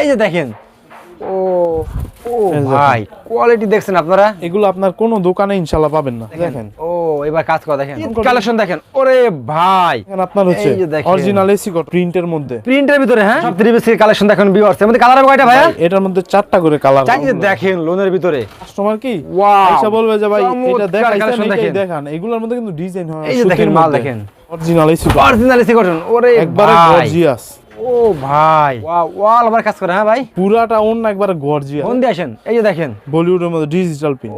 এই যে দেখেন। ও ও ভাই কোয়ালিটি দেখছেন আপনারা? এগুলো আপনার কোনো দোকানে ইনশাল্লাহ পাবেন না। দেখেন। ও এবার কাজ করা দেখেন। কালেকশন দেখেন। ওরে ভাই। আপনার হচ্ছে এই যে দেখেন। অরিজিনাল এসি কোড প্রিন্টের মধ্যে। প্রিন্টের ভিতরে হ্যাঁ? সব থ্রি পিসের কালেকশন দেখেন ভিউয়ার্স এর মধ্যে কালার হবে কয়টা ভাইয়া? এটার মধ্যে চারটা করে কালার চাই দেখেন লোনের ভিতরে। কাস্টমার কি? Wow! আইসা বলবে যে ভাই এটা দেখাইছেন collection দেখান। এগুলোর মধ্যে কিন্তু ডিজাইন হয় এই দেখেন, মাল দেখেন। Original AC original AC cotton ওরে একবারে গর্জিয়াস ও ভাই। ওয়াল আবার কাজ করে হ্যাঁ ভাই? পুরাটা অন্য একবারে গর্জিয়াস ফোন দিয়ে আসেন এই যে দেখেন। বলিউডের মধ্যে ডিজিটাল প্রিন্ট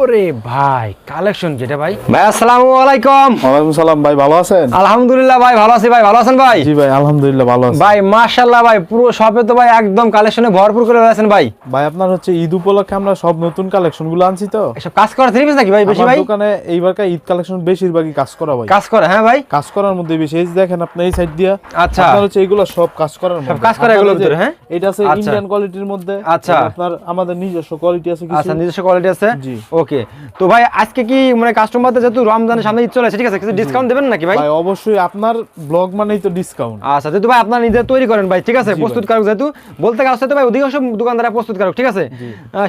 ওরে ভাই কালেকশন যেটা ভাই। ভাই আসসালামু আলাইকুম। ওয়ালাইকুম সালাম ভাই ভালো আছেন? আলহামদুলিল্লাহ ভাই ভালো আছি ভাই ভালো আছেন ভাই? জি ভাই আলহামদুলিল্লাহ ভালো আছি। ভাই মাশাআল্লাহ ভাই পুরো শপে তো ভাই একদম কালেকশনে ভরপুর করে আছেন ভাই। ভাই আপনার হচ্ছে ঈদ উপলক্ষে আমরা সব নতুন কালেকশনগুলো আনছি তো। এসব কাজ করা থ্রি পিস নাকি ভাই বেশি ভাই? দোকানে এইবারকার ঈদ কালেকশন বেশিরভাগই কাজ করা ভাই। কাজ করে হ্যাঁ ভাই। কাজ করার মধ্যে বেশি এই দেখেন আপনি এই সাইড দিয়া আচ্ছা। আপনার হচ্ছে এইগুলো সব কাজ করার মধ্যে। কাজ করা এগুলোর ভিতরে, হ্যাঁ? এটা আছে আচ্ছা। ইন্ডিয়ান কোয়ালিটির মধ্যে আচ্ছা। আপনার আমাদের নিজস্ব কোয়ালিটি আছে কিছু। আচ্ছা নিজস্ব কোয়ালিটি আছে? জি। ওকে তো ভাই আজকে কি মানে কাস্টমারদের যেহেতু রমজানের সামনে ঈদ চলে আসে ঠিক আছে? কিছু ডিসকাউন্ট দেবেন নাকি ভাই? ভাই অবশ্যই আপনার ব্লগ মানেই তো ডিসকাউন্ট আচ্ছা যেহেতু ভাই আপনার নিজে তৈরি করেন ভাই ঠিক আছে? জি প্রস্তুতকারক যেহেতু বলতে গেলে তো ভাই অধিকাংশ দোকানদাররা প্রস্তুতকারক ঠিক আছে?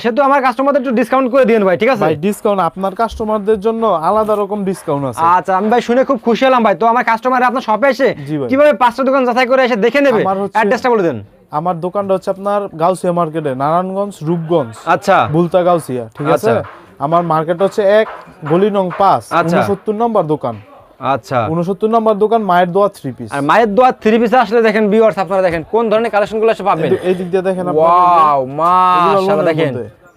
সেহেতু আমার কাস্টমারদের একটু ডিসকাউন্ট করে দিন ভাই ঠিক আছে? ভাই ডিসকাউন্ট আপনার কাস্টমারদের জন্য আলাদা রকম ডিসকাউন্ট আছে। আচ্ছা আমি ভাই শুনে খুব খুশি হলাম ভাই। তো আমার কাস্টমার আপনার শপে এসে। কীভাবে পাঁচটা দোকান যাচাই করে এসে দেখে নেবে? অ্যাড্রেসটা বলে দেন। আমার দোকানটা হচ্ছে আপনার গাউসিয়া মার্কেটে নারায়ণগঞ্জ রূপগঞ্জ। আচ্ছা। বুলতা গাউসিয়া ঠিক আছে? আচ্ছা। আমার মার্কেট হচ্ছে এক গলি নং পাঁচ আচ্ছা। উনসত্তর নম্বর দোকান। আচ্ছা। উনসত্তর নম্বর দোকান মায়ের দোয়া থ্রি পিস আর মায়ের দোয়া থ্রি পিসে আসলে দেখেন ভিউয়ার্স আপনারা দেখেন কোন ধরনের কালেকশনগুলো পাবেন। এই দিক দিয়ে দেখেন ওয়াও এগুলো মাশাআল্লাহ দেখেন।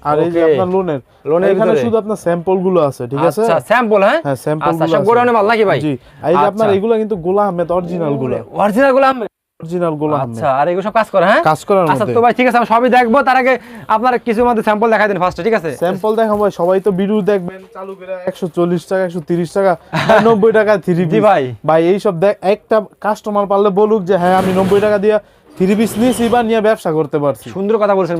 আর এই যে আপনার লোনের লোনের এখানে শুধু আপনার স্যাম্পলগুলো আছে ঠিক আছে? আচ্ছা স্যাম্পল হ্যাঁ? হ্যাঁ স্যাম্পল আচ্ছা গুলো সব আছে। গোডাউনে মাল নাকি ভাই? জি। এই যে আপনার। এগুলো কিন্তু গোলা আহমেদ অরিজিনালগুলো। অরিজিনালগুলো অরিজিনাল আচ্ছা আর এগুলো সব কাজ করে হ্যাঁ? কাজ করার আচ্ছা তো ভাই ঠিক আছে আমি সবই দেখব। তার আগে আপনার কিছু মধ্যে স্যাম্পল দেখাই দিন ফার্স্টে ঠিক আছে? স্যাম্পল দেখা সবাই তো ভিডিও দেখবেন চালু করে একশো চল্লিশ টাকা একশো তিরিশ টাকা নব্বই টাকা থ্রি পিস ভাই। ভাই এইসব দেখ একটা কাস্টমার পারলে বলুক যে হ্যাঁ আমি নব্বই টাকা দিয়ে থ্রি পিস নিয়েছি বা নিয়ে ব্যবসা করতে পারছি। সুন্দর কথা বলছেন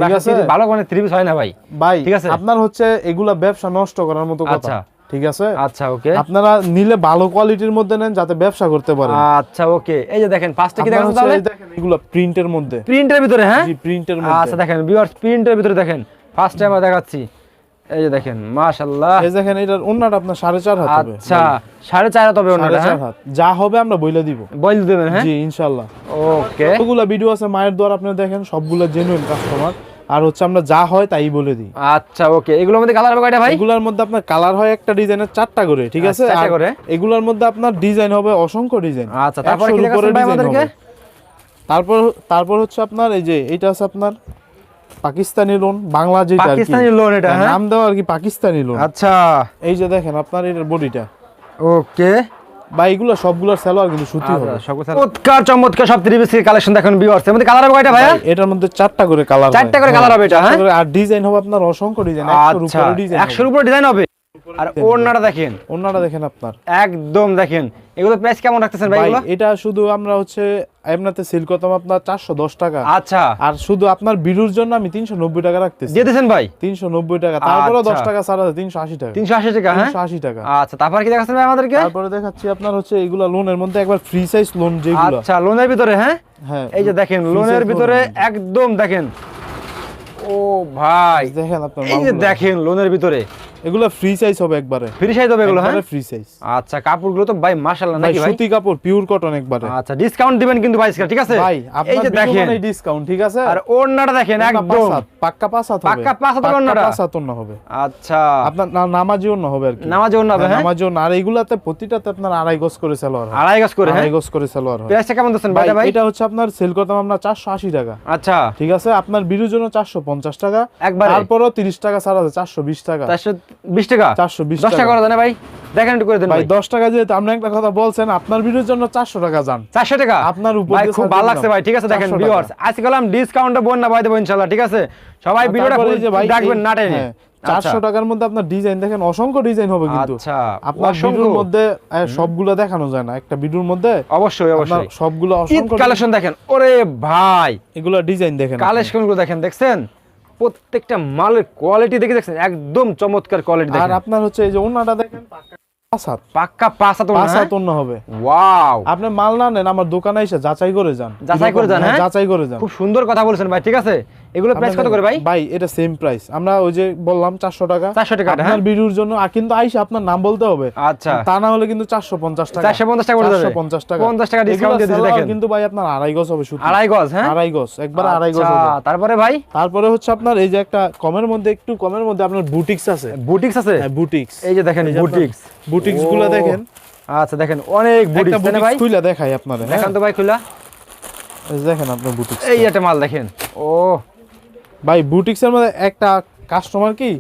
ভালো মানে থ্রি পিস হয় না ভাই। ভাই ঠিক আছে। আপনার হচ্ছে এগুলা ব্যবসা নষ্ট করার মতো কথা। আচ্ছা। ঠিক আছে? আচ্ছা ওকে। আপনারা নিলে ভালো কোয়ালিটির মধ্যে নেন যাতে ব্যবসা করতে পারেন। আচ্ছা ওকে। এই যে দেখেন ফার্স্টে কি দেখেন তাহলে? দেখেন এগুলো প্রিন্টের মধ্যে। প্রিন্টের ভিতরে হ্যাঁ? জি প্রিন্টের মধ্যে। আচ্ছা দেখেন ভিউয়ার্স প্রিন্টের ভিতরে দেখেন। ফার্স্ট টাইম দেখাচ্ছি। এই যে দেখেন মাশাআল্লাহ। এই দেখেন এটার অন্যটা আপনার সাড়ে চার হাত হবে। আচ্ছা সাড়ে চার তবে সাড়ে ওনাটা হ্যাঁ? যা হবে আমরা বইলে দিব। বইল দেবেন হ্যাঁ? জি ইনশাল্লাহ ওকে। কতগুলা ভিডিও আছে মায়ের দ্বার আপনি দেখেন সবগুলা জেনুইন কাস্টমার আর হচ্ছে আমরা যা হয় তাই বলে দিই। আচ্ছা ওকে এগুলোর মধ্যে কালার হবে কয়টা ভাই? এগুলার মধ্যে আপনার কালার হয় একটা ডিজাইনের চারটা করে ঠিক আছে? আচ্ছা, চারটা করে। এগুলার মধ্যে আপনার ডিজাইন হবে অসংখ্য ডিজাইন আচ্ছা তারপরে কি ভাই আমাদেরকে? তারপর তারপর হচ্ছে আপনার এই যে এটা আছে আপনার পাকিস্তানি লোন বাংলা যেটা। পাকিস্তানি loan এটা, হ্যাঁ? নাম দেওয়া আর কি পাকিস্তানি লোন আচ্ছা। এই যে দেখেন আপনার এর বডিটা। ওকে বা এগুলো সবগুলোর সালোয়ার কিন্তু সুতি হবে। আচ্ছা, চমৎকার চমৎকার সব থ্রি পিসের কালেকশন দেখেন ভিউয়ার্স এর মধ্যে কালার হবে কয়টা ভাইয়া? এটার মধ্যে চারটা করে কালার চারটা করে কালার হবে এটা, হ্যাঁ? আর ডিজাইন হবে আপনার অসংখ্য ডিজাইন আচ্ছা উপরে ডিজাইন হবে? আর ওড়নাটা দেখেন। দেখেন আপনার। একদম দেখেন। এগুলো প্রাইস কেমন রাখতেছেন ভাই এটা শুধু আমরা হচ্ছে এমনাতে সেল করতাম আপনার চারশো দশ টাকা। আচ্ছা। আর শুধু আপনার জন্য আমি তিনশো নব্বই টাকা রাখতেছি। ভাই? তিনশো নব্বই টাকা তারপরে আচ্ছা। দশ টাকা ছাড়া তিনশো আশি টাকা। তিনশো আশি টাকা হ্যাঁ? তিনশো আশি টাকা। আচ্ছা তারপর কি দেখাচ্ছেন ভাই আমাদেরকে? তারপরে দেখাচ্ছি আপনার হচ্ছে এগুলা লোনের মধ্যে একবার ফ্রি সাইজ লোন যেগুলো। আচ্ছা লোনের ভিতরে হ্যাঁ? হ্যাঁ এই যে দেখেন লোনের ভিতরে একদম দেখেন। ও ভাই। দেখেন আপনার এই যে দেখেন লোনের ভিতরে। এগুলো ফ্রি সাইজ হবে একবারে। ফ্রি সাইজ হবে এগুলো হ্যাঁ? ফ্রি সাইজ আচ্ছা কাপড়গুলো তো ভাই মাশাআল্লাহ নাকি ভাই? সুতি কাপড় পিওর কটন একবারে। আচ্ছা ডিসকাউন্ট দিবেন কিন্তু ভাই ঠিক আছে? ভাই এই যে দেখেন। ডিসকাউন্ট ঠিক আছে? আর ওড়নাটা দেখেন একদম। পাক্কা পাঁচ হবে। পাক্কা হাতের ওড়নাটা? হাত ওড়না হবে। আচ্ছা। আপনার নামাজি ওড়না হবে আর কি। নামাজে ওড়না হবে হ্যাঁ, হ্যাঁ? নামাজি ওড়না। আর এইগুলাতে প্রতিটাতে আপনার আড়াই গজ করে সালোয়ার হয়। আড়াই গাছ করে হ্যাঁ? আড়াই গজ করে সালোয়ার হয়। প্রাইসটা কেমন দিচ্ছেন ভাই ভাই? এটা হচ্ছে আপনার সেল করতাম আমরা চারশো আশি টাকা। আচ্ছা। ঠিক আছে? আপনার বিরুর জন্য চারশো পঞ্চাশ টাকা। একবারে? তারপরও তিরিশ টাকা ছাড়া আছে চারশো বিশ টাকা। চারশো বিশ টাকা? চারশো বিশ দশ টাকা করে দেন ভাই। দেখেন একটু করে দেন ভাই দশ টাকা যেহেতু আপনি একটা কথা বলছেন আপনার বিরুর জন্য চারশো টাকা যান। চারশো টাকা? আপনার উপর খুব ভালো লাগছে ভাই ঠিক আছে দেখেন ভিউয়ার্স আজকে বোন না ভাই দেবো ইনশাল্লাহ ঠিক আছে? সবাই ভিডিওটা দেখবেন না টেনে হ্যাঁ, চারশো টাকার মধ্যে আপনার ডিজাইন দেখেন অসংখ্য ডিজাইন হবে কিন্তু। আচ্ছা আপনার ভিডিওর মধ্যে সবগুলো দেখানো যায় না। একটা ভিডিওর মধ্যে অবশ্যই অবশ্যই। সবগুলো কালেকশন দেখেন ওরে ভাই। এগুলো ডিজাইন দেখেন। কালেকশনগুলো দেখেন দেখছেন? প্রত্যেকটা মালের কোয়ালিটি দেখে দেখছেন একদম চমৎকার কোয়ালিটি আর আপনার হচ্ছে এই যে ওনাটা দেখেন পাক্কা হবে। ওয়াও! আপনি মাল না নেন আমার দোকানে এসে যাচাই করে যান। যাচাই করে যান, হ্যাঁ, হ্যাঁ? যাচাই করে যান। খুব সুন্দর কথা বলছেন ভাই ঠিক আছে? এগুলো প্রাইস কত করে ভাই? ভাই এটা সেম প্রাইস আমরা ওই যে বললাম চারশো টাকা। 400 টাকা, হ্যাঁ? আপনার ভিডিওর জন্য কিন্তু আইসা আপনার নাম বলতে হবে। আচ্ছা। তা না হলে কিন্তু চারশো পঞ্চাশ টাকা। 450 টাকা করে দেবে। 450 টাকা। 50 টাকা এগুলা দিয়ে দেখেন। কিন্তু ভাই আপনার আড়াই গজ হবে শুধু। আড়াই গজ হ্যাঁ? আড়াই গজ একবার আড়াই গজ আচ্ছা, হবে। তারপরে ভাই? তারপরে হচ্ছে আপনার এই যে একটা কমের মধ্যে একটু কমের মধ্যে আপনার বুটিক্স আছে। বুটিক্স আছে? হ্যাঁ বুটিক্স এই যে দেখেন বুটিক্স বুটিক্সগুলো দেখেন। আচ্ছা দেখেন অনেক বুটিক্স ভাই? খুলে দেখাই আপনাদের দেখান তো ভাই যে দেখেন আপনার বুটিক্স এই একটা মাল দেখেন। ও ভাই বুটিক্স এর মধ্যে একটা কাস্টমার কি?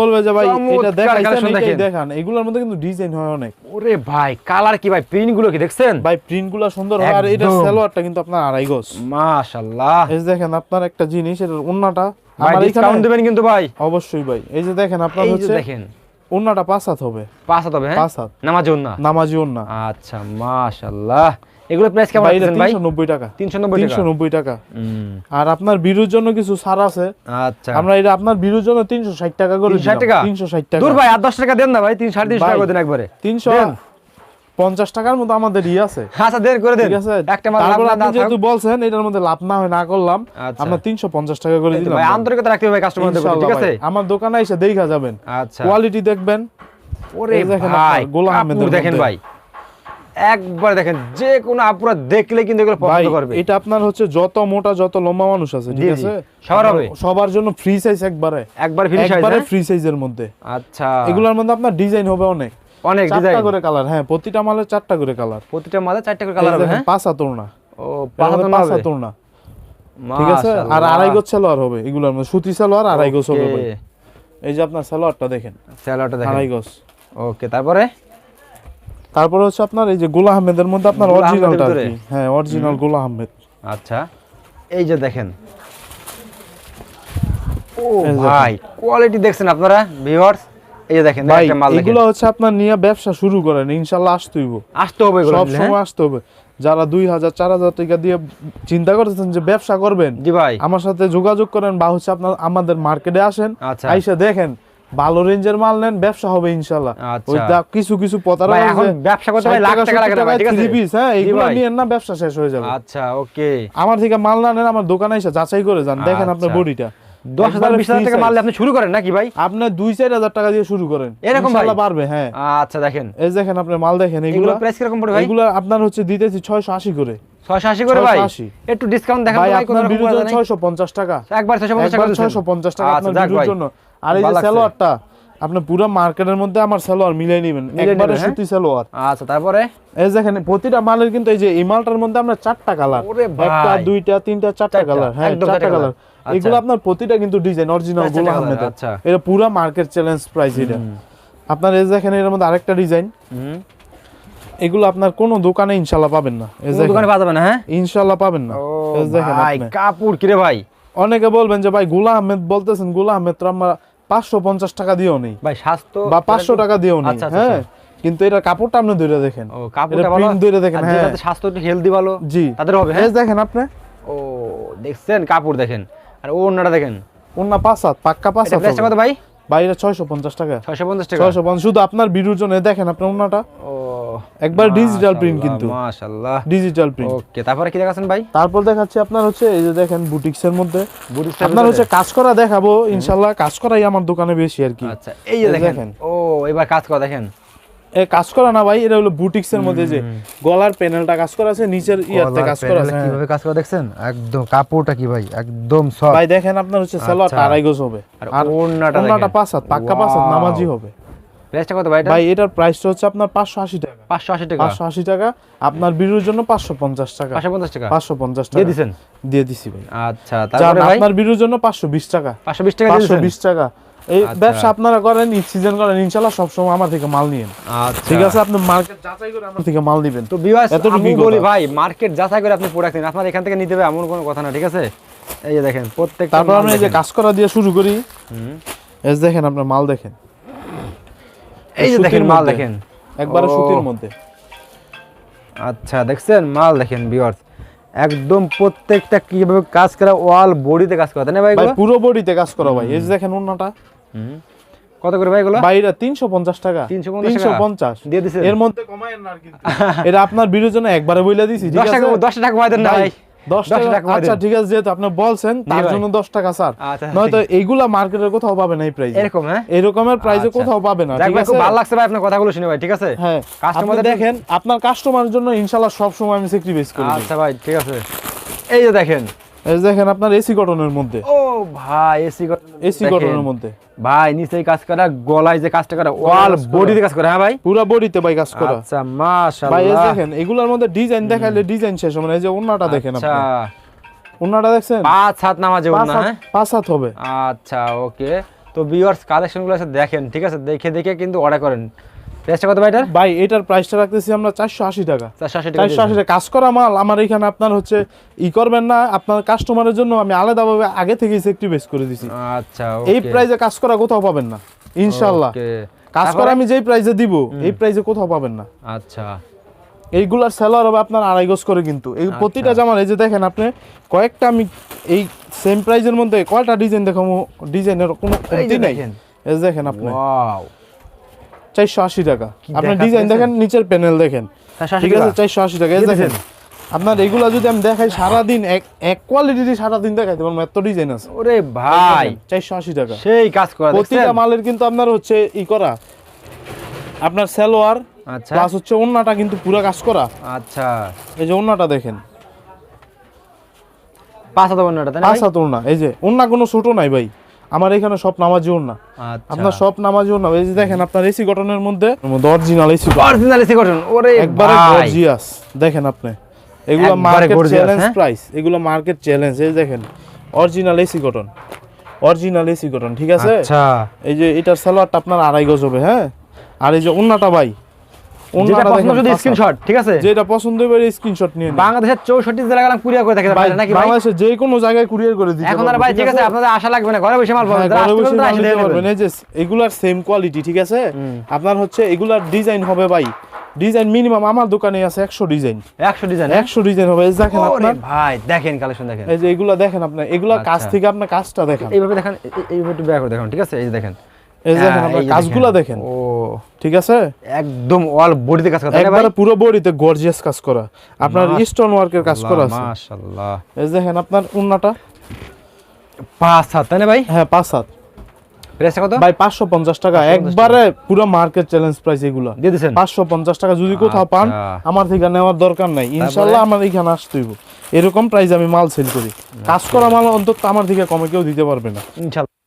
বলবে যে ভাই এটা দেখাইছেন এটাই দেখেন। এগুলোর মধ্যে কিন্তু ডিজাইন হয় অনেক। ওরে ভাই কালার কি ভাই? প্রিন্টগুলো কি দেখছেন? ভাই প্রিন্টগুলো সুন্দর হয় আর এটা সালোয়ারটা কিন্তু আপনার আড়াই গজ। মাশাআল্লাহ এই দেখেন আপনার একটা জিনিস এটার ওন্নাটা। ভাই আমার ডিসকাউন্ট এখানে দিবেন কিন্তু ভাই। অবশ্যই ভাই। এই যে দেখেন আপনার হচ্ছে দেখেন। ওন্নাটা পাঁচ হাত হবে। পাঁচ হাত হবে হ্যাঁ? পাঁচ হাত। নামাজ না নামাজি ওন্না। আচ্ছা মাশাআল্লাহ এগুলো প্রাইস কেমন ভাই রাখছেন ভাই? তিনশো নব্বই টাকা। 390 টাকা? তিনশো নব্বই টাকা। আর আপনার বিরুর জন্য কিছু ছাড় আছে? আচ্ছা। আমরা এটা আপনার বিরুর জন্য তিনশো ষাট টাকা করে 360 টাকা? তিনশো ষাট টাকা। দূর ভাই আর দশ টাকা দেন না ভাই তিন সাড়ে তিনশো টাকা করে দেন একবারে। টাকার মতো আমাদের ই আছে। আচ্ছা দেন করে দেন। ঠিক আছে? একটা মাল লাভ তারপর না যেহেতু বলছেন এটার মধ্যে লাভ না হয় না করলাম আচ্ছা। আমরা তিনশো পঞ্চাশ টাকা করে দিলাম ভাই আন্তরিকতা রাখতে হবে কাস্টমারদের ঠিক আছে? আমার দোকানে এসে দেখা যাবেন। আচ্ছা। কোয়ালিটি দেখবেন। ওরে ভাই গোলাম আহমেদের কাপড় দেখেন ভাই। একবার দেখেন যে কোনো আপুরা দেখলে কিন্তু এগুলো পছন্দ করবে। এটা আপনার হচ্ছে যত মোটা যত লম্বা মানুষ আছে ঠিক। আছে? সবার হবে? সবার জন্য ফ্রি সাইজ একবারে। একবার ফিনিশ একবারে ফ্রি সাইজের মধ্যে। আচ্ছা। এগুলোর মধ্যে আপনার ডিজাইন হবে অনেক। অনেক চারটা ডিজাইন করে কালার হ্যাঁ প্রতিটা মালের চারটা করে কালার প্রতিটা মালে চারটা করে কালার হবে হ্যাঁ? পাঁচ হাতর না ও পাঁচ হাত পাঁচ হবে? হাতর না ঠিক আছে? আর। আড়াই গোছ সালোয়ার হবে এগুলোর মধ্যে। সুতি সালোয়ার আড়াই গোছ হবে। এই যে আপনার সালোয়ারটা দেখেন। স্যালাডটা দেখেন। আড়াই গোছ ওকে তারপরে? তারপরে হচ্ছে আপনার এই যে গোলা আহমেদের মধ্যে আপনার অরিজিনালটা হ্যাঁ অরিজিনাল গোলা আহমেদ। আচ্ছা। এই যে দেখেন। ও ভাই কোয়ালিটি দেখছেন আপনারা ভিউয়ার্স এই যে দেখেন একটা মাল দেখেন। এগুলো হচ্ছে আপনার নিয়ে ব্যবসা শুরু করেন ইনশাল্লাহ আসতেইব আসতে হবে এগুলো সব হ্যাঁ? সময় আসতে হবে। যারা দুই হাজার চার হাজার টাকা দিয়ে চিন্তা করতেছেন যে ব্যবসা করবেন জি ভাই। আমার সাথে যোগাযোগ করেন বা হচ্ছে আপনার আমাদের মার্কেটে আসেন আচ্ছা। আইসা দেখেন ভালো রেঞ্জের মাল নেন ব্যবসা হবে ইনশাল্লাহ আচ্ছা। ওই কিছু কিছু পতারা ভাই, এখন ব্যবসা করতে ভাই লাখ টাকা লাগে ভাই, ঠিক আছে? হ্যাঁ না ব্যবসা শেষ হয়ে যাবে। আচ্ছা ওকে। আমার থেকে মাল না নেন আমার দোকানে এসে যাচাই করে যান দেখেন আপনার আচ্ছা। বডিটা। দশ হাজার বিশ হাজার টাকা মারলে আপনি শুরু করেন নাকি ভাই? আপনি দুই চার হাজার টাকা দিয়ে শুরু করেন। এরকম ভাই? পারবে হ্যাঁ। আচ্ছা দেখেন। এই দেখেন আপনি মাল দেখেন এগুলো। এগুলো প্রাইস কীরকম পড়ে ভাই? এগুলো আপনার হচ্ছে দিতেছি ছয়শো আশি করে। ছয়শো আশি করে ভাই? একটু ডিসকাউন্ট দেখান ভাই আপনার বিরুদ্ধে ছয়শো পঞ্চাশ টাকা। একবার ছয়শো পঞ্চাশ টাকা ছয়শো পঞ্চাশ আপনার। জন্য। আর এই যে সালোয়ারটা আপনি পুরো মার্কেটের মধ্যে আমার সালোয়ার মিলাই নেবেন। একবারে হ্যাঁ? সুতি সালোয়ার। আচ্ছা তারপরে? এই প্রতিটা মালের কিন্তু এই যে এই মালটার মধ্যে আমরা চারটা কালার। ওরে একটা দুইটা তিনটা চারটা কালার। হ্যাঁ চারটা কালার। এগুলো আচ্ছা। আপনার প্রতিটা কিন্তু ডিজাইন অরিজিনাল চারটা গোলা colour, আহমেদের আচ্ছা। এটা পুরো মার্কেট চ্যালেঞ্জ প্রাইস এটা। আপনার এই এর মধ্যে আরেকটা ডিজাইন এগুলো আপনার কোনো দোকানে ইনশাল্লাহ পাবেন না। এই দোকানে যাবে না হ্যাঁ? ইনশাল্লাহ পাবেন না। এই দেখেন ভাই কাপড় কিরে ভাই? অনেকে বলবেন যে ভাই গোলা আহমেদ বলতেছেন গোলা আহমেদ তো আমরা পাঁচশো পঞ্চাশ টাকা দিও নেই। ভাই স্বাস্থ্য বা পাঁচশো টাকা দিও নেই আচ্ছা, আচ্ছা, হ্যাঁ? কিন্তু এটা কাপড়টা আপনি ধরে দেখেন। ও কাপড়টা ভালো? ধরে দেখেন হ্যাঁ। স্বাস্থ্য একটু হেলদি ভালো জি। তাদের হবে হ্যাঁ? দেখেন আপনি। ও দেখছেন কাপড় দেখেন। আর ওনাটা দেখেন। ওনা পাঁচ হাত পাক্কা পাঁচ হাত। ভাই? ভাই এটা ছয়শো পঞ্চাশ টাকা। ছয়শো পঞ্চাশ টাকা? ছয়শো পঞ্চাশ শুধু আপনার ভিডিওর জন্য। দেখেন আপনার ওনাটা। ও একবার ডিজিটাল প্রিন্ট কিন্তু। মাশাআল্লাহ ডিজিটাল প্রিন্ট ওকে তারপরে কি দেখাচ্ছেন ভাই? তারপর দেখাচ্ছি আপনার হচ্ছে এই যে দেখেন বুটিক্স এর মধ্যে। বুটিক্সের আপনার হচ্ছে কাজ করা দেখাবো ইনশাআল্লাহ কাজ করাই আমার দোকানে বেশি আর কি। আচ্ছা এই যে দেখেন। ও এবার কাজ করা দেখেন। কাজ করা না ভাই এটা হলো বুটিক্স এর মধ্যে যে গলার প্যানেলটা কাজ করা আছে নিচের ইয়ারতে কাজ করা আছে হ্যাঁ। কীভাবে কাজ করে দেখছেন? একদম কাপড়টা কি ভাই? একদম সফট। ভাই দেখেন আপনার হচ্ছে সালোয়ারটা আচ্ছা। আড়াই গজ হবে। আর ওড়নাটা ওড়নাটা পাঁচ হাত পাক্কা পাঁচ হাত নামাজি হবে। প্রাইসটা কত ভাই ভাই এটার প্রাইসটা হচ্ছে আপনার টাকা। টাকা? আপনার বিরুর জন্য পাঁচশো পঞ্চাশ টাকা। পাঁচশো পঞ্চাশ টাকা? পাঁচশো পঞ্চাশ দিয়ে টাকা দিয়ে দিছি ভাই। আচ্ছা তারপরে ভাই? আপনার বিরুর জন্য পাঁচশো বিশ টাকা। পাঁচশো বিশ টাকা দিয়ে টাকা। এই আচ্ছা। ব্যবসা আপনারা করেন ঈদ সিজন করেন ইনশাল্লাহ সবসময় আমার থেকে মাল নিয়েন। আচ্ছা। ঠিক আছে আপনি মার্কেট যাচাই করে আমার থেকে মাল দিবেন তো বিভাস আমি বলি ভাই মার্কেট যাচাই করে আপনি প্রোডাক্ট নিন। আপনার এখান থেকে নিতে হবে এমন কোনো কথা না ঠিক আছে? এই যে দেখেন প্রত্যেকটা তারপর আমরা এই যে। কাজ করা দিয়ে শুরু করি। হুম। এই দেখেন আপনার মাল দেখেন। এই যে দেখেন মাল। দেখেন। একবারে সুতির মধ্যে। আচ্ছা দেখছেন? মাল দেখেন ভিউয়ার্স একদম প্রত্যেকটা কীভাবে কাজ করা ওয়াল বডিতে কাজ করা তাই না ভাই? পুরো বডিতে কাজ করা ভাই। এই যে দেখেন ওন্নাটা। কত করে ভাই এগুলো? বাইরে তিনশো পঞ্চাশ টাকা। 350 তিনশো পঞ্চাশ। দিয়ে দিছেন? এর মধ্যে কমায় না কিন্তু। এটা আপনার ভিডিওর জন্য একবারে বইলা দিছি ঠিক দশ টাকা আছে? দশ টাকা কমাই দেন না ভাই দশ দশ টাকা টাকা আচ্ছা ঠিক আছে যেহেতু আপনি বলছেন তার জন্য দশ টাকা স্যার। আচ্ছা, নয়তো এইগুলা মার্কেটের কোথাও পাবে না এই প্রাইস এরকম হ্যাঁ? এরকমের প্রাইসে আচ্ছা। কোথাও পাবে না ঠিক আছে? ভালো লাগছে ভাই আপনার কথাগুলো শুনে ভাই ঠিক আছে? হ্যাঁ আপনি কাস্টমারদের দেখেন আপনার কাস্টমারের জন্য ইনশাআল্লাহ সব সময় আমি স্যাক্রিফাইস করি আচ্ছা ভাই ঠিক আছে। এই যে দেখেন এই দেখেন আপনার এসি কটনের মধ্যে। ও ভাই এসি এসি কটনের মধ্যে। ভাই নিচে কাজ করা গলায় যে কাজটা করা ওয়াল বডিতে কাজ করা হ্যাঁ ভাই? পুরো বডিতে ভাই কাজ করা। আচ্ছা ভাই এই দেখেন এগুলোর মধ্যে ডিজাইন দেখাইলে ডিজাইন শেষ হবে না। এই যে ওন্নাটা দেখেন আচ্ছা আপনি। ওন্নাটা দেখছেন? পাঁচ হাত নামাজে পাঁচ না হ্যাঁ? পাঁচ হাত হবে। আচ্ছা ওকে। তো ভিউয়ার্স কালেকশনগুলো আছে দেখেন ঠিক আছে? দেখে দেখে কিন্তু অর্ডার করেন। প্রাইসটা কত ভাই ভাই এটার প্রাইসটা রাখতেছি আমরা চারশো আশি টাকা। চারশো আশি টাকা চারশো আশি টাকা। কাজ করা মাল আমার এখানে আপনার হচ্ছে ই করবেন না আপনার কাস্টমারের জন্য আমি আলাদাভাবে আগে থেকেই সেক্টিভেস করে দিছি। আচ্ছা এই প্রাইসে কাজ করা কোথাও পাবেন না ইনশাল্লাহ কাজ করা আমি যেই প্রাইসে দিব এই প্রাইসে কোথাও পাবেন না। আচ্ছা। এইগুলার সেলার হবে আপনার আড়াই গজ করে কিন্তু। এই প্রতিটা জামার এই যে দেখেন আপনি কয়েকটা আমি এই সেম প্রাইজের মধ্যে কয়টা ডিজাইন দেখাবো? ডিজাইনের কোনো কমতি নাই। দেখেন। এই দেখেন আপনি। ওয়াও চারশো আশি টাকা। কি আপনি ডিজাইন দেখেন নিচের প্যানেল দেখেন। ঠিক আছে? চারশো আশি টাকা দেখেন। আপনার এগুলা যদি আমি দেখাই সারাদিন এক এক কোয়ালিটি সারাদিন দেখাইতে পারব এত ডিজাইন আছে। ওরে ভাই। চারশো আশি টাকা। সেই কাজ করা প্রতিটা মালের কিন্তু আপনার হচ্ছে ই করা। আপনার সালোয়ার আচ্ছা। প্লাস হচ্ছে ওন্নাটা কিন্তু পুরো কাজ করা। আচ্ছা। এই যে ওন্নাটা দেখেন। পাঁচ হাজার বন্যাটা পাঁচ হাত ওন্না এই যে ওন্না কোনো ছোট নাই ভাই। আমার এখানে সব নামাজি ওন্না আচ্ছা। আপনার সব নামাজি ওন্না এই যে দেখেন আপনার এসি গঠনের মধ্যে original AC original AC cotton ওরে একবারে গর্জিয়াস দেখেন আপনি এগুলো মার্কেট চ্যালেঞ্জ? প্রাইস এগুলো মার্কেট চ্যালেঞ্জ এই দেখেন original AC cotton original AC cotton ঠিক আছে? আচ্ছা। এই যে এটার সালোয়ারটা আপনার আড়াই গজ হবে হ্যাঁ? আর এই যে ওন্নাটা ভাই যেটা ওন্নাটা পছন্দ দেখেন যদি স্ক্রিনশট ঠিক আছে? যেটা পছন্দ হবে স্ক্রিনশট নিয়ে বাংলাদেশের চৌষট্টি জেলা গেলাম কুরিয়ার করে থাকে নাকি ভাই? বাংলাদেশে যে কোনো জায়গায় কুরিয়ার করে দিতে এখন আর ভাই ঠিক আছে আপনাদের আশা লাগবে না ঘরে বসে মাল পাবেন হ্যাঁ, ঘরে বসে মাল এসে নিতে দেখে পারবেন। নেবেন। এই যে এগুলার সেম কোয়ালিটি ঠিক আছে? আপনার হচ্ছে এগুলার ডিজাইন হবে ভাই ডিজাইন মিনিমাম আমার দোকানে আছে একশো ডিজাইন একশো ডিজাইন একশো ডিজাইন হবে। এই দেখেন আপনার ভাই দেখেন কালেকশন দেখেন। এই যে এগুলা দেখেন আপনি এগুলা কাজ আচ্ছা। থেকে আপনার কাজটা দেখেন। এইভাবে দেখেন এই- এই- এইভাবে একটু ব্যাক করে দেখেন ঠিক আছে? এই দেখেন। এই যে দেখেন হ্যাঁ, আপনার কাজগুলা দেখেন। ও ঠিক আছে? একদম অল বডিতে কাজ করা একবারে পুরো বডিতে গর্জিয়াস কাজ করা। আপনার স্টোন ওয়ার্কের কাজ করা আছে। মাশাআল্লাহ। এই দেখেন আপনার উন্নাটা? পাঁচ হাত তাই না ভাই? হ্যাঁ পাঁচ হাত। প্রাইসটা কত? ভাই পাঁচশো পঞ্চাশ টাকা। একবারে পুরো মার্কেট চ্যালেঞ্জ প্রাইস এগুলা। দিয়ে দিছেন? পাঁচশো পঞ্চাশ টাকা যদি কোথাও পান আচ্ছা। আমার থেকে নেওয়ার দরকার নাই। ইনশাল্লাহ আমার এখানে আসতেইব এরকম প্রাইস আমি মাল সেল করি। কাজ করা মাল অন্তত আমার থেকে কমে কেউ দিতে পারবে না। ইনশাআল্লাহ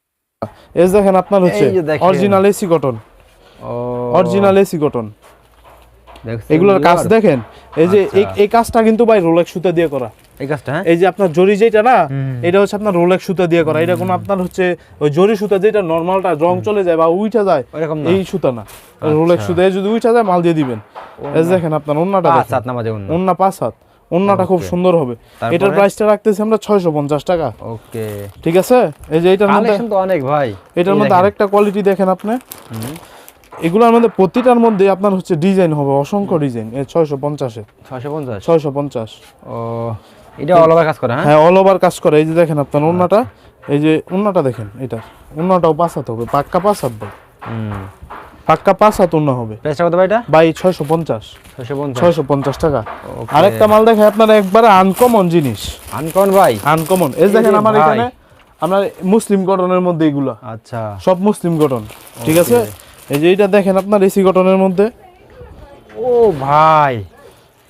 এই দেখেন আপনার হচ্ছে। Original AC cotton original AC cotton এগুলোর কাজ দেখেন এই যে এই- আচ্ছা। কাজটা কিন্তু ভাই রোলেক্স সুতা দিয়ে করা। এই কাজটা হ্যাঁ? এই যে আপনার জরি যেটা না এটা হচ্ছে আপনার রোলেক্স সুতা দিয়ে করা। এটা কোনো আপনার হচ্ছে ওই জরি সুতা যেটা নর্মালটা রং চলে যায় বা উইঠা যায় এই সুতা না। রোলেক্স সুতা যদি উইঠা যায় মাল দিয়ে দিবেন। এই দেখেন আপনার অন্যটা পাঁচ হাত নামাজে অন্য পাঁচ হাত। অন্যটা খুব সুন্দর হবে? এটার প্রাইসটা রাখতেছি আমরা ছয়শো পঞ্চাশ টাকা। ওকে। ঠিক আছে? এই যে এটার মধ্যে অনেক ভাই। এটার মধ্যে আরেকটা কোয়ালিটি দেখেন আপনি। হুম। এগুলোর মধ্যে প্রতিটার মধ্যে আপনার হচ্ছে ডিজাইন হবে অসংখ্য ডিজাইন। ছয়শো পঞ্চাশে। 650 ছয়শো পঞ্চাশ। ও এটা অল ওভার কাজ করে হ্যাঁ? হ্যাঁ অল ওভার কাজ করে। এই যে দেখেন আপনার ওন্নাটা এই যে ওন্নাটা দেখেন এটা। ওন্নাটাও পাঁচ হাত হবে পাক্কা পাঁচ হাত ভাই হুম। পাক্কা পাঁচ হাত ওন্না হবে। প্রাইসটা কত ভাই এটা? বাই ছয়শো পঞ্চাশ। 650 ছয়শো পঞ্চাশ টাকা. আরেকটা মাল দেখে আপনার একবারে আনকমন জিনিস। আনকমন ভাই। আনকমন এই এই দেখেন আমার এখানে আপনার মুসলিম গঠনের মধ্যে এগুলা। আচ্ছা। সব মুসলিম গঠন ঠিক আছে? এই যে এইটা দেখেন আপনার এসি কটনের মধ্যে? ও ভাই।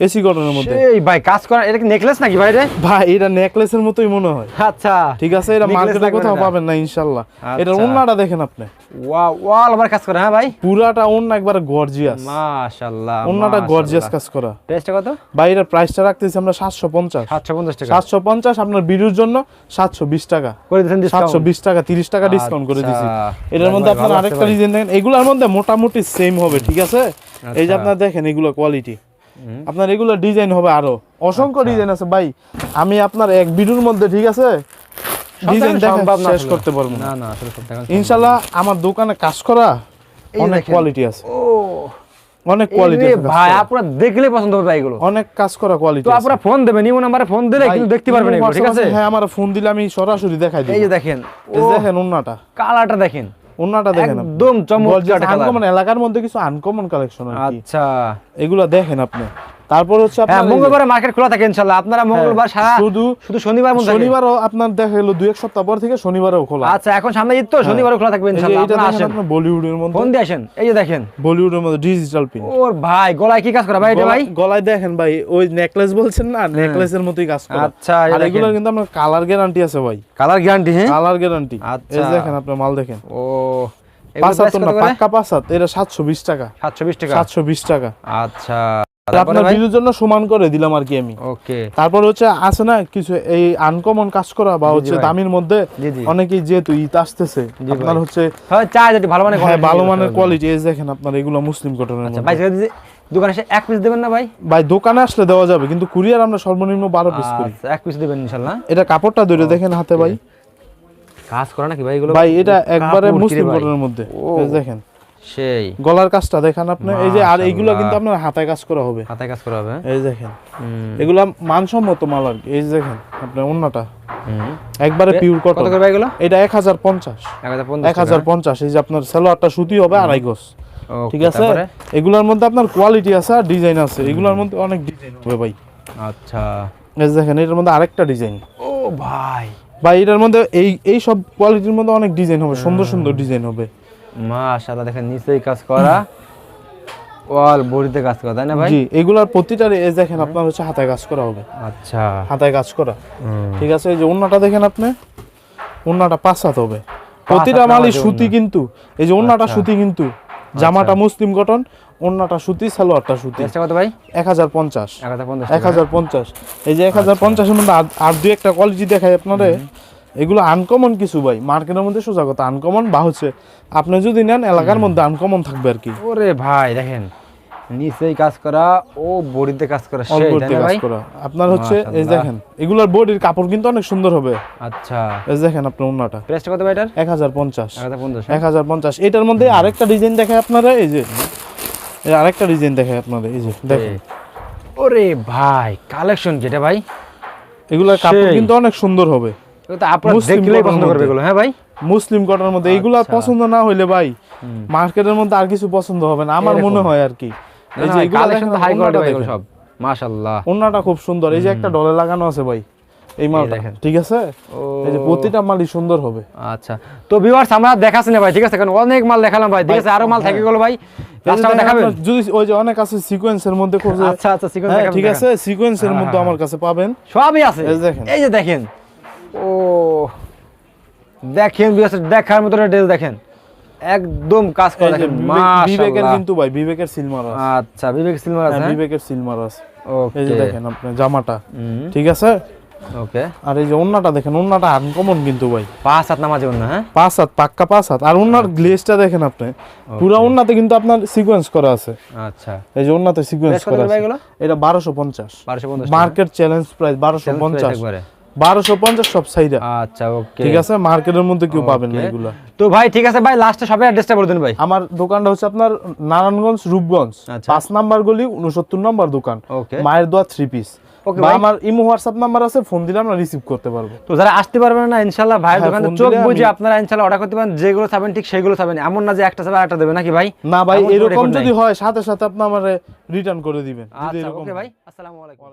এসি কটনের মধ্যে। এই ভাই কাজ করা এটা কি নেকলেস নাকি ভাই রে? ভাই এটা নেকলেসের মতোই মনে হয়। আচ্ছা। ঠিক আছে এটা মার্কেটে কোথাও পাবেন না ইনশাল্লাহ আচ্ছা। এটা ওন্নাটা দেখেন আপনি। ওয়া ওয়াল ওভার কাজ করে হ্যাঁ ভাই? পুরাটা ওন্না একবার গর্জিয়াস মাশাআল্লাহ ওন্নাটা গর্জিয়াস কাজ করা। প্রাইসটা কত? বাইরের প্রাইসটা রাখতেছি আমরা সাতশো পঞ্চাশ। 750 টাকা। সাতশো পঞ্চাশ আপনার ভিডিওর জন্য সাতশো বিশ টাকা। করে সাতশো বিশ টাকা তিরিশ টাকা ডিসকাউন্ট করে দিছি আচ্ছা। এটার মধ্যে ভাই, আপনার আরেকটা ভাই। ডিজাইন দেখেন। এগুলোর মধ্যে মোটামুটি সেম হবে ঠিক আছে? এই যে আচ্ছা। আপনার দেখেন এগুলো কোয়ালিটি। আপনার এগুলো ডিজাইন হবে আরও। অসংখ্য আচ্ছা। ডিজাইন আছে। ভাই আমি আপনার এক ভিডিওর মধ্যে ঠিক আছে? ডিজাইন দেখা শেষ করতে পারব না। না আসলে সব টাকা ইনশাল্লাহ আমার দোকানে কাজ করা অনেক কোয়ালিটি আছে। ও। অনেক কোয়ালিটি রে ভাই আপনারা দেখলে পছন্দ হবে এগুলো। অনেক কাজ করা কোয়ালিটি তো আপনারা ফোন দেবেন ইমো নাম্বারে ফোন দিলে কিন্তু দেখতে পারবেন এগুলো ঠিক আছে? হ্যাঁ আমার ফোন দিলে আমি সরাসরি দেখাই দিই এই যে দেখেন। এই দেখেন উন্নাটা কালারটা দেখেন। ওন্নাটা দেখেন একদম চমৎকার এলাকার মধ্যে কিছু আনকমন কালেকশন আচ্ছা। এগুলা দেখেন আপনি। তারপর হচ্ছে হ্যাঁ মঙ্গলবার মার্কেট খোলা থাকে ইনশাআল্লাহ আপনারা মঙ্গলবার সারা হ্যাঁ, শুধু শুধু শনিবার থাকে। শনিবারও আপনার দেখা গেলো দুই এক সপ্তাহ পর থেকে শনিবারও খোলা। আচ্ছা এখন সামনে ঈদ তো শনিবারও খোলা থাকবে ইনশাআল্লাহ আপনারা আসেন। আপনার বলিউডের মধ্যে। দিয়ে আসেন। এই যে দেখেন। বলিউডের মধ্যে ডিজিটাল পিন ওর ভাই গলায় কি কাজ করা ভাই এটা ভাই? গলায় দেখেন ভাই ওই নেকলেস বলছেন না নেকলেসের মতোই কাজ করে। আচ্ছা, আর। এগুলোর কিন্তু আপনার কালার গ্যারান্টি আছে ভাই। কালার গ্যারান্টি হ্যাঁ? কালার গ্যারান্টি আচ্ছা। এই দেখেন আপনি মাল দেখেন। ও পাঁচ হাত না পাক্কা এটা সাতশো বিশ টাকা। সাতশো বিশ টাকা। সাতশো বিশ টাকা। আচ্ছা। আপনার ভিডিওর জন্য সমান করে দিলাম আর কি আমি। ওকে। তারপর হচ্ছে আছে না কিছু এই আনকমন কাজ করা বা হচ্ছে। দামির মধ্যে। অনেকেই যেহেতু ঈদ আসতেছে আপনার হচ্ছে হ্যাঁ চাই যেটি ভালো মানে হ্যাঁ ভালো মানের কোয়ালিটি এই দেখেন আপনার এগুলো মুসলিম কটনের আচ্ছা মধ্যে। দোকানে এসে এক পিস দেবেন না ভাই? ভাই দোকানে আসলে দেওয়া যাবে কিন্তু কুরিয়ার আমরা সর্বনিম্ন বারো পিস করি। আচ্ছা এক পিস দেবেন ইনশাআল্লাহ। এটা কাপড়টা ধরে দেখেন হাতে ভাই। কাজ করা নাকি ভাই এগুলো? ভাই এটা একবারে মুসলিম? কটনের মধ্যে। দেখেন। সেই। গলার কাজটা দেখেন আপনি এই যে আর এইগুলো কিন্তু আপনার হাতায় কাজ করা হবে। হাতে কাজ করা হবে? এই দেখেন। এগুলা মানসম্মত মাল আর এই দেখেন আপনার অন্যটা একবারে পিওর কত করে এগুলো? এটা এক হাজার পঞ্চাশ। এক হাজার পঞ্চাশ এক হাজার পঞ্চাশ। এই যে আপনার সালোয়ারটা সুতি হবে আড়াই গজ। ঠিক আছে? এগুলোর মধ্যে আপনার কোয়ালিটি আছে আর ডিজাইন আছে। এগুলোর মধ্যে অনেক ডিজাইন হবে ভাই। আচ্ছা। এই দেখেন এটার মধ্যে আরেকটা ডিজাইন ও ভাই। ভাই এটার মধ্যে এই এই সব কোয়ালিটির মধ্যে অনেক ডিজাইন হবে। সুন্দর সুন্দর ডিজাইন হবে। মাশাআল্লাহ দেখেন নিচেই কাজ করা। ওয়াল বডিতে কাজ করা তাই না ভাই? জি এগুলার প্রতিটার এই দেখেন আপনার হচ্ছে হাতায় কাজ করা হবে। আচ্ছা। হাতায় কাজ করা। ঠিক আছে এই যে ওন্নাটা দেখেন আপনি? ওন্নাটা পাঁচ হাত হবে। প্রতিটা মালই সুতি কিন্তু। এই যে ওন্নাটা আচ্ছা। সুতি কিন্তু। জামাটা মুসলিম কটন ওন্নাটা সুতি সালোয়ারটা সুতি। কত ভাই? এক হাজার পঞ্চাশ। এক হাজার পঞ্চাশ এই যে এক আচ্ছা। হাজার পঞ্চাশের মধ্যে আর- আর দুই একটা কোয়ালিটি দেখায় আপনারে। এগুলো আনকমন কিছু ভাই মার্কেটের মধ্যে সোজা কথা আনকমন বা হচ্ছে আপনি যদি নেন এলাকার মধ্যে আনকমন থাকবে আর কি। ওরে ভাই দেখেন নিচেই কাজ করা ও বডিতে কাজ করা সেই কাজ করা। আপনার হচ্ছে এই দেখেন এগুলোর বডির কাপড় কিন্তু অনেক সুন্দর হবে। আচ্ছা। এই দেখেন আপনার ওন্নাটা। প্রাইসটা কত ভাই এটার? এক হাজার পঞ্চাশ। এক হাজার পঞ্চাশ এক হাজার পঞ্চাশ। এটার মধ্যে আরেকটা ডিজাইন দেখায় আপনারা এই যে। এই আরেকটা ডিজাইন দেখায় আপনারা এই যে দেখেন। ওরে ভাই কালেকশন যেটা ভাই? এগুলোর কাপড় কিন্তু অনেক সুন্দর হবে। মুসলিম দেখলেই পছন্দ করবে মধ্যে। এগুলো। হ্যাঁ ভাই? মুসলিম কটনের মধ্যে এইগুলা আচ্ছা। পছন্দ না হইলে ভাই মার্কেটের মধ্যে আর কিছু পছন্দ হবে না। আমার মনে হয় আর কি। এই যে এগুলা কালেকশন দেখেন, তো হাই কোয়ালিটি ওন্নাটা ভাই এগুলো দেখেন। সব। মাশাআল্লাহ। ওন্নাটা খুব সুন্দর। এই যে একটা ডলে লাগানো আছে ভাই এই মালটা। ঠিক আছে? এই যে প্রতিটা মালই সুন্দর হবে। আচ্ছা। তো ভিউয়ার্স আমরা দেখাচ্ছি না ভাই ঠিক আছে? কারণ অনেক মাল দেখালাম ভাই। ঠিক আছে? আরও মাল থেকে গেল ভাই। দেখাবেন? যদি ওই যে অনেক আছে সিকোয়েন্সের মধ্যে আচ্ছা আচ্ছা সিকোয়েন্স হ্যাঁ ঠিক আছে? সিকোয়েন্সের হ্যাঁ, মধ্যে হ্যাঁ, আমার কাছে পাবেন। সবই আছে। এই যে দেখেন। ও দেখেন দেখার মতো ড্রেস দেখেন। একদম কাজ করে দেখেন বিবেকের কিন্তু ভাই বিবেকের সিলমার আছে। আচ্ছা বিবেক সিলভার আছে হ্যাঁ, বিবেকের সিলমার আছে। ওকে এই যে দেখেন আপনি জামাটা ঠিক আছে? ওকে আর এই যে ওন্নাটা দেখেন ওন্নাটা আনকমন কিন্তু ভাই। পাঁচ হাত নামাজ না হ্যাঁ? পাঁচ হাত পাক্কা পাঁচ হাত। আর ওন্নার গ্লেজটা দেখেন আপনি পুরো ওন্নাতে কিন্তু আপনার সিকোয়েন্স করা আছে। আচ্ছা। এই যে ওন্নাতে সিকোয়েন্স করা আছে। এটা বারোশো পঞ্চাশ। বারোশো পঞ্চাশ মার্কেট চ্যালেঞ্জ প্রাইস বারোশো পঞ্চাশ। একবারে। বারোশো পঞ্চাশ সব সাইডে। আচ্ছা ওকে। ঠিক আছে? মার্কেটের মধ্যে কেউ পাবেন না Okay. তো ভাই ঠিক আছে ভাই লাস্টে সবাই অ্যাড্রেসটা বলে দিন ভাই। আমার দোকানটা হচ্ছে আপনার নারায়ণগঞ্জ রূপগঞ্জ। আচ্ছা। পাঁচ নাম্বার গলি উনসত্তর নম্বর দোকান। মায়ের দোয়া থ্রি পিস Okay, বা ভাই। আমার ইমো হোয়াটসঅ্যাপ নাম্বার আছে ফোন দিলে আমরা রিসিভ করতে পারব। তো যারা আসতে পারবেন না হ্যাঁ, দোকানে চোখ বুঝে আপনারা অর্ডার করতে পারেন। যেগুলো চাবেন ঠিক সেগুলো চাবেন। এমন না যে একটা দেবে নাকি ভাই? না ভাই এরকম যদি হয় সাথে সাথে আপনি আমার রিটার্ন করে দিবেন। আচ্ছা ওকে ভাই আসসালামু আলাইকুম।